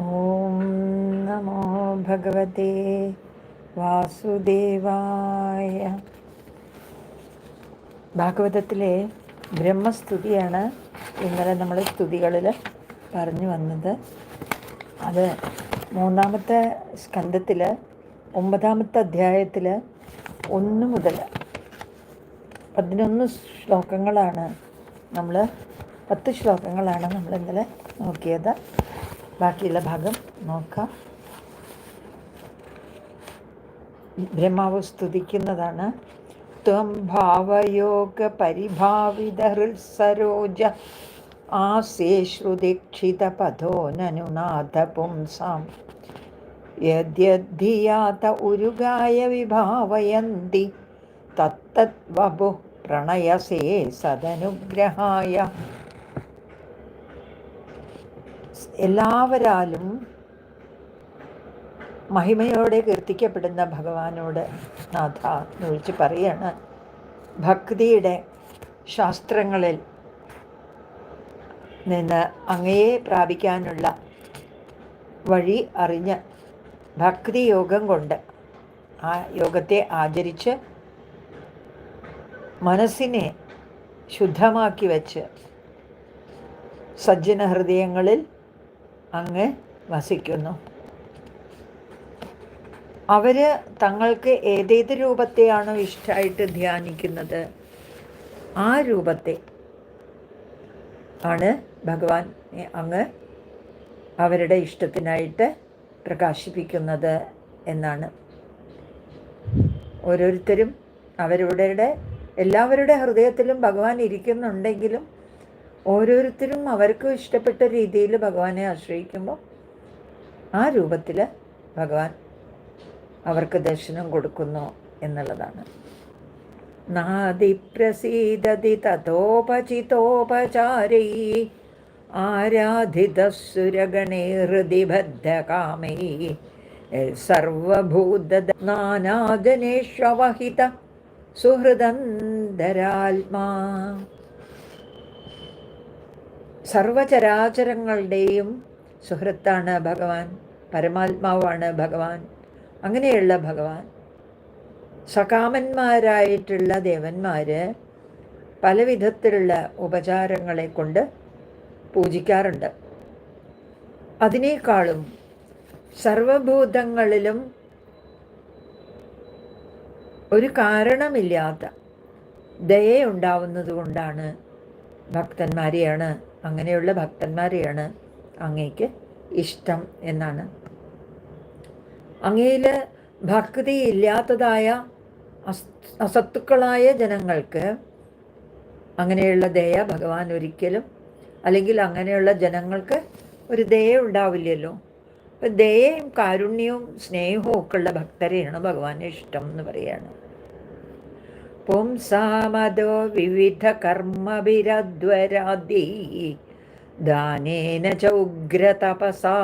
ഓം നമോ ഭഗവതേ വാസുദേവായ. ഭാഗവതത്തിലെ ബ്രഹ്മസ്തുതിയാണ് ഇന്നലെ നമ്മൾ സ്തുതികളിൽ പറഞ്ഞു വന്നത്. അത് മൂന്നാമത്തെ സ്കന്ധത്തിൽ ഒമ്പതാമത്തെ അധ്യായത്തിൽ ഒന്ന് മുതൽ പതിനൊന്ന് ശ്ലോകങ്ങളാണ് നമ്മൾ പത്ത് ശ്ലോകങ്ങളാണ് നമ്മൾ ഇന്നലെ നോക്കിയത്. ബാക്കിയുള്ള ഭാഗം നോക്കാം. ബ്രഹ്മാവ് സ്തുതിക്കുന്നതാണ്. ത്വം ഭാവയോഗ പരിഭാവിത ഹൃത്സരോജ ആസേ ശ്രുതിക്ഷിത പഥോ നനുനാഥ പുംസാം യദ്യദ്ധിയാത ഉരുഗായ വിഭാവയന്തി തത്തത് വപു പ്രണയസേ സദനുഗ്രഹായ എല്ലാവരാലും മഹിമയോടെ കീർത്തിക്കപ്പെടുന്ന ഭഗവാനോട് നാഥ എന്ന് വിളിച്ച് പറയാണ്. ഭക്തിയുടെ ശാസ്ത്രങ്ങളിൽ നിന്ന് അങ്ങയെ പ്രാപിക്കാനുള്ള വഴി അറിഞ്ഞ് ഭക്തി യോഗം കൊണ്ട് ആ യോഗത്തെ ആചരിച്ച് മനസ്സിനെ ശുദ്ധമാക്കി വച്ച് സജ്ജന ഹൃദയങ്ങളിൽ അങ്ങ് വസിക്കുന്നു. അവർ തങ്ങൾക്ക് ഏതേത് രൂപത്തെയാണോ ഇഷ്ടമായിട്ട് ധ്യാനിക്കുന്നത്? ആ രൂപത്തെ ആണ് ഭഗവാൻ അങ്ങ് അവരുടെ ഇഷ്ടത്തിനായിട്ട് പ്രകാശിപ്പിക്കുന്നത് എന്നാണ്. ഓരോരുത്തരും അവരുടെ എല്ലാവരുടെ ഹൃദയത്തിലും ഭഗവാൻ ഇരിക്കുന്നുണ്ടെങ്കിലും ഓരോരുത്തരും അവർക്ക് ഇഷ്ടപ്പെട്ട രീതിയിൽ ഭഗവാനെ ആശ്രയിക്കുമ്പോൾ ആ രൂപത്തിൽ ഭഗവാൻ അവർക്ക് ദർശനം കൊടുക്കുന്നു എന്നുള്ളതാണ്. നാദി പ്രസീദതി തഥോപചിതോപചാരൈ ആരാധിതസുരഗണേ ഹൃദിബദ്ധകാമൈ സർവഭൂത നാനാജനേഷ്വഹിത സുഹൃദന്തരാത്മാ. സർവചരാചരങ്ങളുടെയും സുഹൃത്താണ് ഭഗവാൻ പരമാത്മാവാണ് ഭഗവാൻ അങ്ങനെയുള്ള ഭഗവാൻ. സകാമന്മാരായിട്ടുള്ള ദേവന്മാർ പല വിധത്തിലുള്ള ഉപചാരങ്ങളെ കൊണ്ട് പൂജിക്കാറുണ്ട്. അതിനേക്കാളും സർവഭൂതങ്ങളിലും ഒരു കാരണമില്ലാത്ത ദയുണ്ടാവുന്നത് കൊണ്ടാണ് ഭക്തന്മാരെയാണ് അങ്ങനെയുള്ള ഭക്തന്മാരെയാണ് അങ്ങേക്ക് ഇഷ്ടം എന്നാണ്. അങ്ങയിൽ ഭക്തി ഇല്ലാത്തതായ അസത്തുക്കളായ ജനങ്ങൾക്ക് അങ്ങനെയുള്ള ദയ ഭഗവാൻ ഒരിക്കലും അല്ലെങ്കിൽ അങ്ങനെയുള്ള ജനങ്ങൾക്ക് ഒരു ദയ ഉണ്ടാവില്ലല്ലോ. അപ്പം ദയയും കാരുണ്യവും സ്നേഹവും ഒക്കെ ഉള്ള ഭക്തരെയാണ് ഭഗവാന് ഇഷ്ടം എന്ന് പറയുകയാണ്. പുംസാമതോ വിവിധ കർമ്മഭിരദ്വരാദി ദാനേന ച ഉഗ്രതപസാ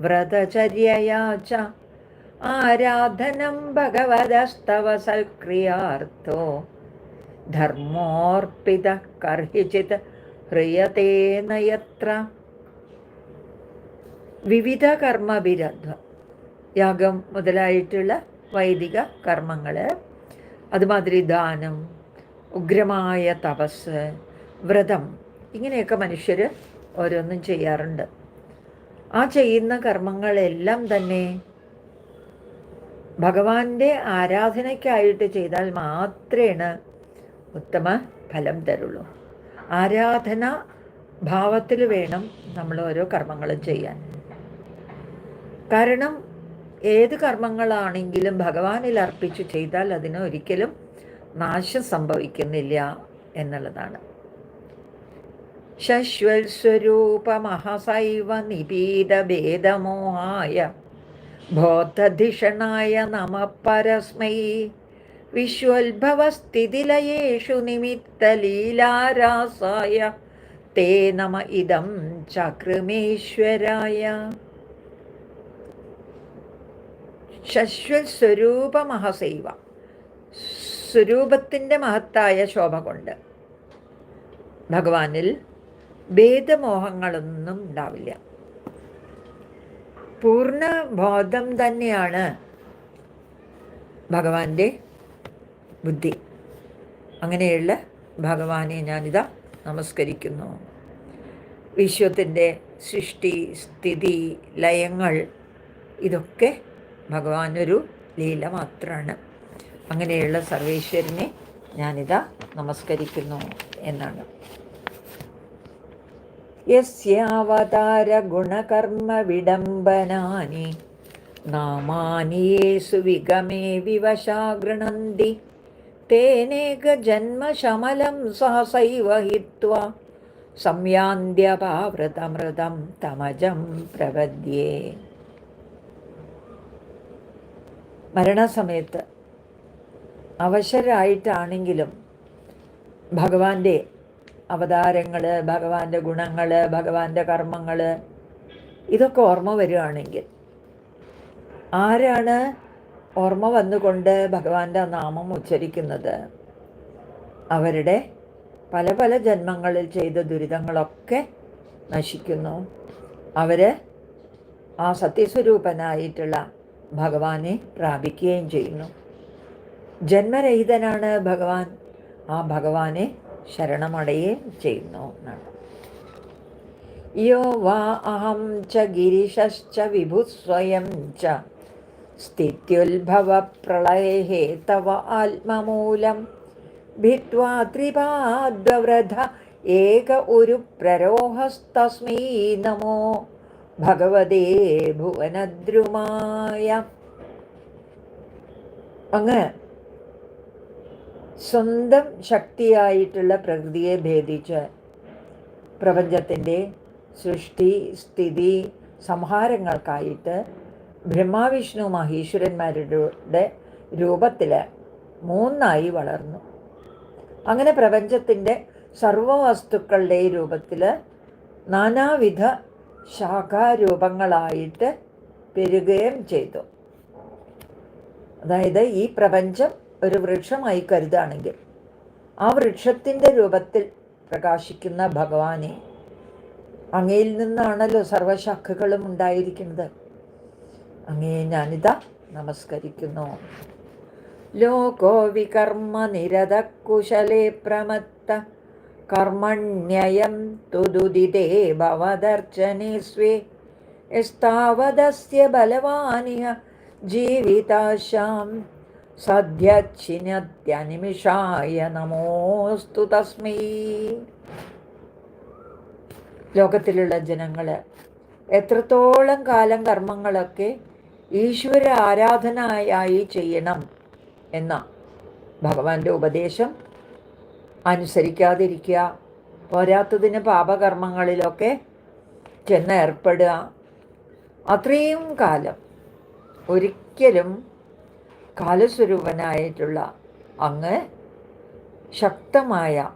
വ്രതചര്യയാ ച ആരാധനം ഭഗവതസ്തവ സൽക്രിയാർത്ഥോ. ധർമ്മോർപ്പിത കർഹിചിത് ഹ്രിയതേ നയത്ര. വിവിധ കർമ്മഭിരദ്വ യാഗം മുതലായിട്ടുള്ള വൈദിക കർമ്മങ്ങൾ അതുമാതിരി ദാനം ഉഗ്രമായ തപസ് വ്രതം ഇങ്ങനെയൊക്കെ മനുഷ്യർ ഓരോന്നും ചെയ്യാറുണ്ട്. ആ ചെയ്യുന്ന കർമ്മങ്ങളെല്ലാം തന്നെ ഭഗവാന്റെ ആരാധനയ്ക്കായിട്ട് ചെയ്താൽ മാത്രമേ ഉത്തമ ഫലം തരുള്ളൂ. ആരാധന ഭാവത്തിൽ വേണം നമ്മൾ ഓരോ കർമ്മങ്ങളും ചെയ്യാൻ. കാരണം ഏത് കർമ്മങ്ങളാണെങ്കിലും ഭഗവാനിൽ അർപ്പിച്ച് ചെയ്താൽ അതിന് ഒരിക്കലും നാശം സംഭവിക്കുന്നില്ല എന്നുള്ളതാണ്. ശശ്വൽ സ്വരൂപമഹസൈവ നിപീതഭേദമോഹായ ബോധധിഷണായ നമ പരസ്മൈ വിശ്വോത്ഭവസ്ഥിതിലയേഷു നിമിത്തലീലാരാസായ തേ നമ ഇതം ചക്രമേശ്വരായ. ശശ്വസ്വരൂപമഹസൈവ സ്വരൂപത്തിന്റെ മഹത്തായ ശോഭ കൊണ്ട്. ഭഗവാനിൽ ഭേദമോഹങ്ങളൊന്നും ഉണ്ടാവില്ല. പൂർണ ബോധം തന്നെയാണ് ഭഗവാന്റെ ബുദ്ധി. അങ്ങനെയുള്ള ഭഗവാനെ ഞാനിതാ നമസ്കരിക്കുന്നു. വിശ്വത്തിന്റെ സൃഷ്ടി സ്ഥിതി ലയങ്ങൾ ഇതൊക്കെ ഭഗവാനൊരു ലീല മാത്രമാണ് അങ്ങനെയുള്ള സർവേശ്വരനെ ഞാനിതാ നമസ്കരിക്കുന്നു എന്നാണ്. യസ്യാവതാര ഗുണകർമ്മ വിഡംബനാനി നാമാനി യേസു വിഗമേ വിവശാ തേനേക തേനേകജന്മശമലം സഹസൈവ ഹിത്വാ സംയാന്ത്യപാവൃതമൃതം തമജം പ്രപദ്യേ മരണസമയത്ത് അവശരായിട്ടാണെങ്കിലും ഭഗവാന്റെ അവതാരങ്ങൾ ഭഗവാന്റെ ഗുണങ്ങൾ ഭഗവാന്റെ കർമ്മങ്ങൾ ഇതൊക്കെ ഓർമ്മ വരികയാണെങ്കിൽ ആരാണ് ഓർമ്മ വന്നുകൊണ്ട് ഭഗവാന്റെ നാമം ഉച്ചരിക്കുന്നത്? അവരുടെ പല പല ജന്മങ്ങളിൽ ചെയ്ത ദുരിതങ്ങളൊക്കെ നശിക്കുന്നു. അവർ ആ സത്യസ്വരൂപനായിട്ടുള്ള ഭഗവാനെ പ്രാപിക്കുകയും ചെയ്യുന്നു. ജന്മരഹിതനാണ് ഭഗവാൻ. ആ ഭഗവാനെ ശരണമടയുകയും ചെയ്യുന്നു എന്നാണ്. യോ വാ അഹം ച ഗിരിശശ്ച വിഭുസ്വയം ച. സ്ഥിത്യുത്ഭവപ്രളയേ തവ ആത്മമൂലം. ഭിത്വാ ത്രിപാദ്വ്രത. ഏക ഒരു പ്രരോഹസ്തസ്മീ നമോ. ഭഗവതേ ഭുവനദ്രുമായ. അങ്ങ് സ്വന്തം ശക്തിയായിട്ടുള്ള പ്രകൃതിയെ ഭേദിച്ച് പ്രപഞ്ചത്തിന്റെ സൃഷ്ടി സ്ഥിതി സംഹാരങ്ങൾക്കായിട്ട് ബ്രഹ്മാവിഷ്ണു മഹീശ്വരന്മാരുടെ രൂപത്തിൽ മൂന്നായി വളർന്നു. അങ്ങനെ പ്രപഞ്ചത്തിന്റെ സർവവസ്തുക്കളുടെ രൂപത്തിൽ നാനാവിധ ശാഖാരൂപങ്ങളായിട്ട് പെരുകയും ചെയ്തു. അതായത് ഈ പ്രപഞ്ചം ഒരു വൃക്ഷമായി കരുതാണെങ്കിൽ ആ വൃക്ഷത്തിന്റെ രൂപത്തിൽ പ്രകാശിക്കുന്ന ഭഗവാനെ അങ്ങയിൽ നിന്നാണല്ലോ സർവശാഖകളും ഉണ്ടായിരിക്കുന്നത്. അങ്ങയെ ഞാനിതാ നമസ്കരിക്കുന്നു. ലോകോ വികർമ്മ നിരതക്കുശലേ കുശലേ പ്രമത്ത तु തുദുദിതേ भवदर्चने സ്വേ यस्तावदस्य बलवानिह ജീവിതാശാം സദ്യച്ഛിനത്യനിമിഷായ നമോസ്തു തസ്മൈ ലോകത്തിലുള്ള ജനങ്ങൾ എത്രത്തോളം കാലം കർമ്മങ്ങളൊക്കെ ഈശ്വര ആരാധനയായി ചെയ്യണം എന്ന ഭഗവാന്റെ ഉപദേശം അനുസരിക്കാതിരിക്കുക. പോരാത്തതിന് പാപകർമ്മങ്ങളിലൊക്കെ ചെന്ന് ഏർപ്പെടുക. അത്രയും കാലം ഒരിക്കലും കാലസ്വരൂപനായിട്ടുള്ള അങ്ങ് ശക്തമായ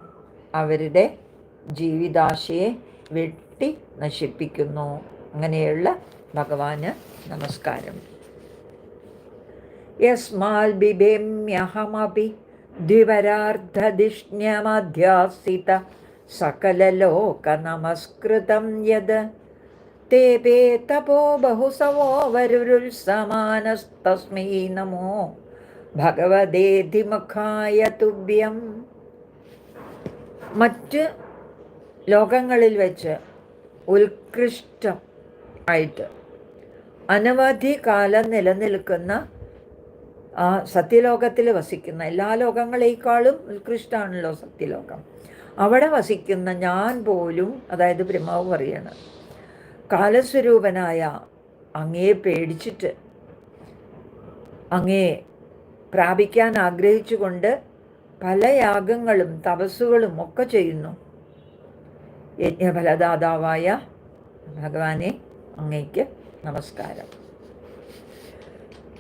അവരുടെ ജീവിതാശയെ വെട്ടി നശിപ്പിക്കുന്നു. അങ്ങനെയുള്ള ഭഗവാന് നമസ്കാരം. യസ്മാൽ ബിഭേമ്യഹമപി സകലലോക നമസ്കൃതം യത് തേപേ തപോ ബഹുസവോവരുരുത്സമാനസ്തസ്മൈ നമോ. ഭഗവതേധിമുഖായ തുഭ്യം മറ്റ് ലോകങ്ങളിൽ വെച്ച് ഉത്കൃഷ്ടം ആയിട്ട് അനവധി കാലം നിലനിൽക്കുന്ന ആ സത്യലോകത്തിൽ വസിക്കുന്ന എല്ലാ ലോകങ്ങളേക്കാളും ഉത്കൃഷ്ടമാണല്ലോ സത്യലോകം. അവിടെ വസിക്കുന്ന ഞാൻ പോലും അതായത് ബ്രഹ്മാവ് പറയാണ് കാലസ്വരൂപനായ അങ്ങയെ പേടിച്ചിട്ട് അങ്ങയെ പ്രാപിക്കാൻ ആഗ്രഹിച്ചുകൊണ്ട് പല യാഗങ്ങളും തപസ്സുകളും ഒക്കെ ചെയ്യുന്നു. യജ്ഞഫലദാതാവായ ഭഗവാനെ അങ്ങയ്ക്ക് നമസ്കാരം.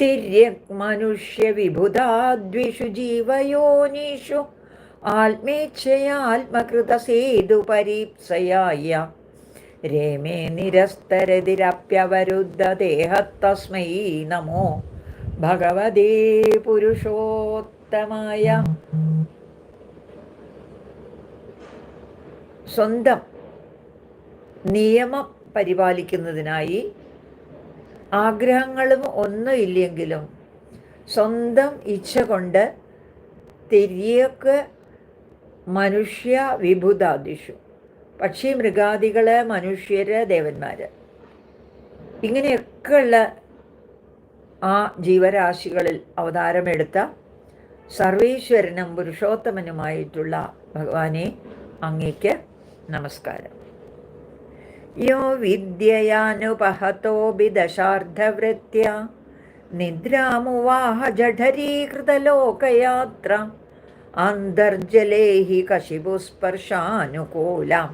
തിര്യക് മനുഷ്യ വിഭുധാദ്വിഷു ജീവയോനിഷു ആത്മേച്ഛയാത്മകൃത പരീപ്സയായ രേമേ നിരസ്തരതിരപ്യവരുദ്ധദേഹത്തസ്മൈ നമോ ഭഗവതേ പുരുഷോത്തമായ. സ്വന്തം നിയമം പരിപാലിക്കുന്നതിനായി ആഗ്രഹങ്ങളും ഒന്നും ഇല്ലെങ്കിലും സ്വന്തം ഇച്ഛ കൊണ്ട് തിരിയൊക്കെ മനുഷ്യ വിഭുതാദിഷു. പക്ഷി മൃഗാദികൾ മനുഷ്യര് ദേവന്മാര്. ഇങ്ങനെയൊക്കെയുള്ള ആ ജീവരാശികളിൽ അവതാരമെടുത്ത സർവീശ്വരനും പുരുഷോത്തമനുമായിട്ടുള്ള ഭഗവാനെ അങ്ങേക്ക് നമസ്കാരം. യോ വിദ്യയാനുപഹതോപി ദശാർദ്ധവൃത്യ നിദ്രാമുവാഹ ജഠരീകൃതലോകയാത്ര. അന്തർജലേ കശിപുസ്പർശാനുകൂല. കശിപുസ്പർശാനുകൂലാം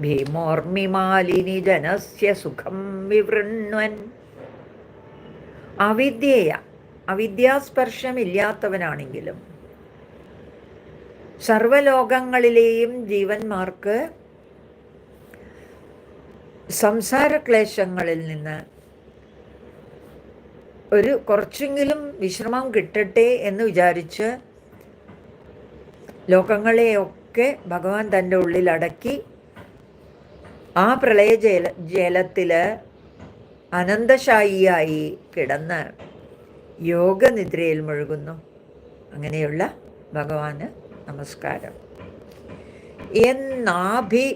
ഭീമോർമിമാലിനി ജനസ്യ സുഖം വിവൃണ്വൻ. അവിദ്യയ അവിദ്യാസ്പർശമില്ലാത്തവനാണെങ്കിലും സർവലോകങ്ങളിലെയും ജീവന്മാർക്ക് സംസാരക്ലേശങ്ങളിൽ നിന്ന് ഒരു കുറച്ചെങ്കിലും വിശ്രമം കിട്ടട്ടെ എന്ന് വിചാരിച്ച് ലോകങ്ങളെയൊക്കെ ഭഗവാൻ തന്റെ ഉള്ളിൽ അടക്കി ആ പ്രളയ ജല ജലത്തിൽ അനന്തശായിയായി കിടന്ന് യോഗനിദ്രയിൽ മുഴുകുന്നു. അങ്ങനെയുള്ള ഭഗവാന് നമസ്കാരം. എന്നാഭി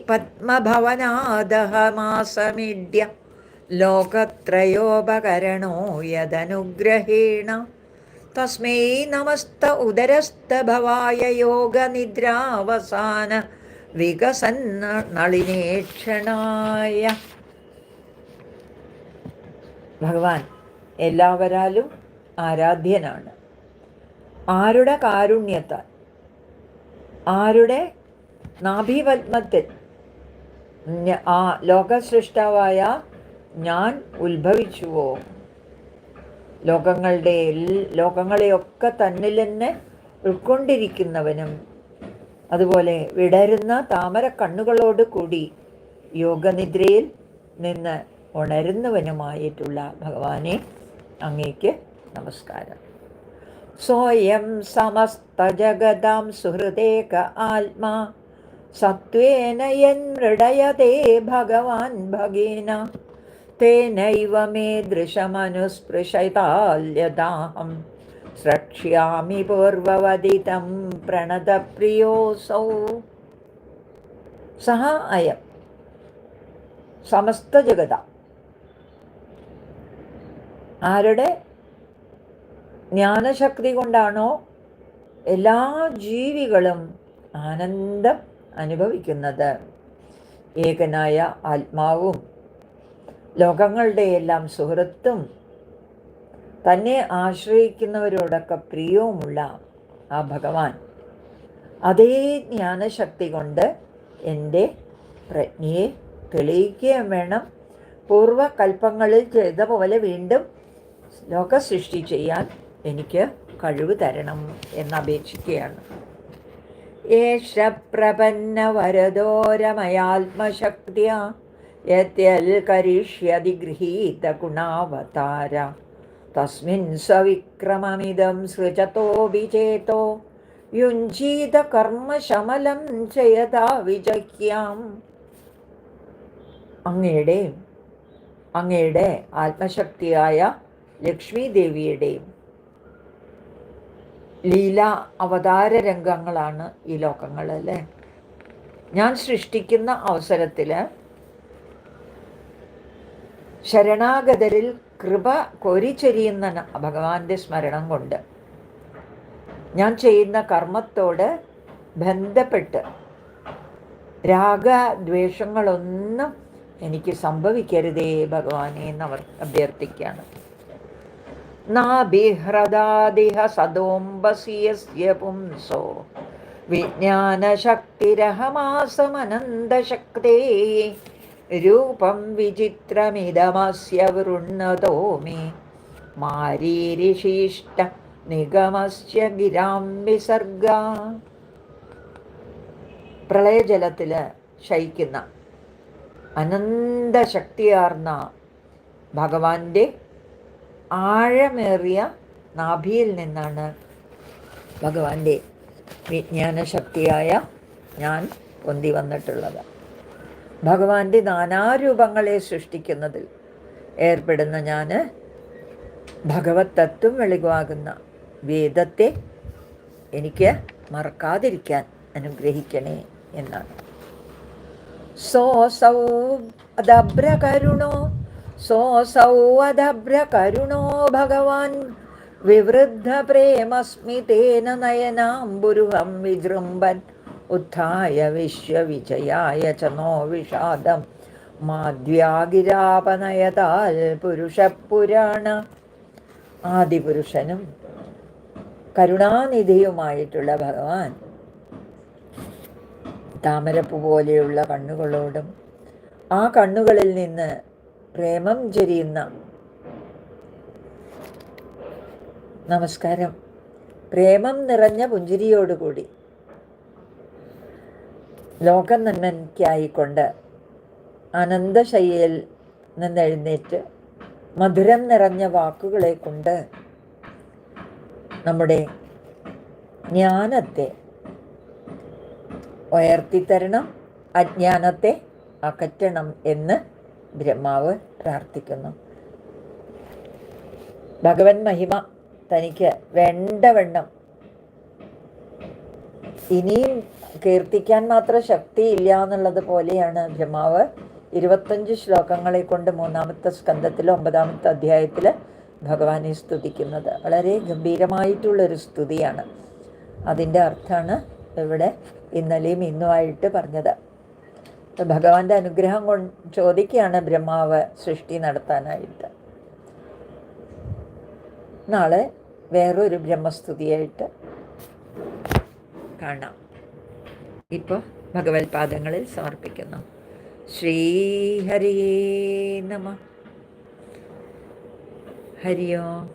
പത്മഭവനാദഹമാസമിഡ്യ ലോകത്രയോപകരണോ യദനുഗ്രഹേണ തസ്മൈ നമസ്ത ഉദരസ്ഥഭവായ യോഗനിദ്രാവസാന വികസന്ന നളിനേക്ഷണായ ഭഗവാൻ എല്ലാവരാലും ആരാധ്യനാണ്. ആരുടെ കാരുണ്യത്താൽ? ആരുടെ നാഭീപത്മത്തിൽ ആ ലോകസൃഷ്ടാവായ ഞാൻ ഉത്ഭവിച്ചുവോ? ലോകങ്ങളുടെ ലോകങ്ങളെയൊക്കെ തന്നിൽ തന്നെ ഉൾക്കൊണ്ടിരിക്കുന്നവനും അതുപോലെ വിടരുന്ന താമര കണ്ണുകളോട് കൂടി യോഗനിദ്രയിൽ നിന്ന് ഉണരുന്നവനുമായിട്ടുള്ള ഭഗവാനെ അങ്ങേക്ക് നമസ്കാരം. സ്വയം സമസ്തജഗതാം സുഹൃദേക ആത്മാ സത്വേന യന്മൃഡയതേ ഭഗവാൻ ഭഗേന തേനൈവ മേ ദൃശമനുസ്പൃശതാല്യദാഹം സ്രക്ഷ്യാമി പൂർവവദിതം പ്രണതപ്രിയോസൗ സഹ അയം സമസ്ത ജഗത ആരുടെ? ജ്ഞാനശക്തി കൊണ്ടാണോ എല്ലാ ജീവികളും ആനന്ദം അനുഭവിക്കുന്നത്. ഏകനായ ആത്മാവും ലോകങ്ങളുടെ എല്ലാം സുഹൃത്തും തന്നെ ആശ്രയിക്കുന്നവരോടൊക്കെ പ്രിയവുമുള്ള ആ ഭഗവാൻ. അതേ ജ്ഞാനശക്തി കൊണ്ട് എന്റെ പ്രജ്ഞയെ തെളിയിക്കുകയും വേണം. പൂർവകൽപ്പങ്ങളിൽ ചെയ്ത പോലെ വീണ്ടും ലോക സൃഷ്ടി ചെയ്യാൻ എനിക്ക് കഴിവ് തരണം എന്നപേക്ഷിക്കുകയാണ് ഏഷ പ്രപന്ന വരദോരമയാത്മശക്തിയ ഗൃഹീത ഗുണാവതാര. തസ്മിൻ സവിക്രമമിതം സൃജതോ വിചേതോ യുഞ്ജീത കർമ്മശമലം ചെയ്യതാ വിജയ്ക്കാം അങ്ങയുടെയും അങ്ങയുടെ ആത്മശക്തിയായ ലക്ഷ്മി ദേവിയുടെയും ലീല അവതാര രംഗങ്ങളാണ് ഈ ലോകങ്ങൾ അല്ലേ? ഞാൻ സൃഷ്ടിക്കുന്ന അവസരത്തിൽ ശരണാഗതരിൽ കൃപ കോരിച്ചൊരിയുന്ന ഭഗവാന്റെ സ്മരണം കൊണ്ട് ഞാൻ ചെയ്യുന്ന കർമ്മത്തോട് ബന്ധപ്പെട്ട് രാഗദ്വേഷങ്ങളൊന്നും എനിക്ക് സംഭവിക്കരുതേ ഭഗവാനെ എന്ന് അവർ അഭ്യർത്ഥിക്കുകയാണ്. നാഭിഹ്രദാദിഹ സദോംബസിയസ്യ പുംസോ. വിജ്ഞാനശക്തിരഹമാസമനന്തശക്തേ രൂപം വിചിത്രമിതമസ്യ വൃണ്ണതോ മേ. മാരീരിശീഷ്ട നിഗമസ്യ ഗിരാം വിസർഗ. പ്രളയജലത്തിൽ ശയിക്കുന്ന അനന്തശക്തിയാർന്ന ഭഗവാന്റെ ആഴമേറിയ നാഭിയിൽ നിന്നാണ് ഭഗവാന്റെ വിജ്ഞാനശക്തിയായ ഞാൻ പൊന്തി വന്നിട്ടുള്ളത്. ഭഗവാന്റെ നാനാരൂപങ്ങളെ സൃഷ്ടിക്കുന്നതിൽ ഏർപ്പെടുന്ന ഞാൻ ഭഗവത് തത്വം വെളിവാകുന്ന വേദത്തെ എനിക്ക് മറക്കാതിരിക്കാൻ അനുഗ്രഹിക്കണേ എന്നാണ്. സോ സോസൗ അദഭ്രകരുണോ ഭഗവാൻ വിവൃദ്ധ പ്രേമസ്മിതേന നയനാംബുരുഹം വിജൃംഭൻ ഉത്ഥായ വിശ്വവിജയായ ച നോ വിഷാദം മാധ്യാഗിരാപനയതാൽ പുരുഷപുരാണ ആദിപുരുഷനും കരുണാനിധിയുമായിട്ടുള്ള ഭഗവാൻ താമരപ്പൂ പോലെയുള്ള കണ്ണുകളോടും ആ കണ്ണുകളിൽ നിന്ന് പ്രേമം ചൊരിയുന്ന നമസ്കാരം. പ്രേമം നിറഞ്ഞ പുഞ്ചിരിയോടുകൂടി ലോകം അനന്തശയ്യയിൽ നിന്നെഴുന്നേറ്റ് മധുരം നിറഞ്ഞ വാക്കുകളെ കൊണ്ട് നമ്മുടെ ജ്ഞാനത്തെ ഉയർത്തിത്തരണം അജ്ഞാനത്തെ അകറ്റണം എന്ന് ബ്രഹ്മാവ് പ്രാർത്ഥിക്കുന്നു. ഭഗവൻ മഹിമ തനിക്ക് വേണ്ടവണ്ണം ഇനിയും കീർത്തിക്കാൻ മാത്രം ശക്തിയില്ല എന്നുള്ളത് പോലെയാണ് ബ്രഹ്മാവ് ഇരുപത്തഞ്ച് ശ്ലോകങ്ങളെ കൊണ്ട് മൂന്നാമത്തെ സ്കന്ധത്തിൽ ഒമ്പതാമത്തെ അധ്യായത്തിൽ ഭഗവാനെ സ്തുതിക്കുന്നത്. വളരെ ഗംഭീരമായിട്ടുള്ളൊരു സ്തുതിയാണ്. അതിന്റെ അർത്ഥമാണ് ഇവിടെ ഇന്നലെയും ഇന്നുമായിട്ട് പറഞ്ഞത്. ഭഗവാന്റെ അനുഗ്രഹം കൊണ്ട് ചോദിക്കുകയാണ് ബ്രഹ്മാവ് സൃഷ്ടി നടത്താനായിട്ട്. നാളെ വേറൊരു ബ്രഹ്മസ്തുതിയായിട്ട് കാണാം. ഇപ്പോൾ ഭഗവത് പാദങ്ങളിൽ സമർപ്പിക്കുന്നു. ശ്രീഹരിയേ നമ. ഹരിയോ.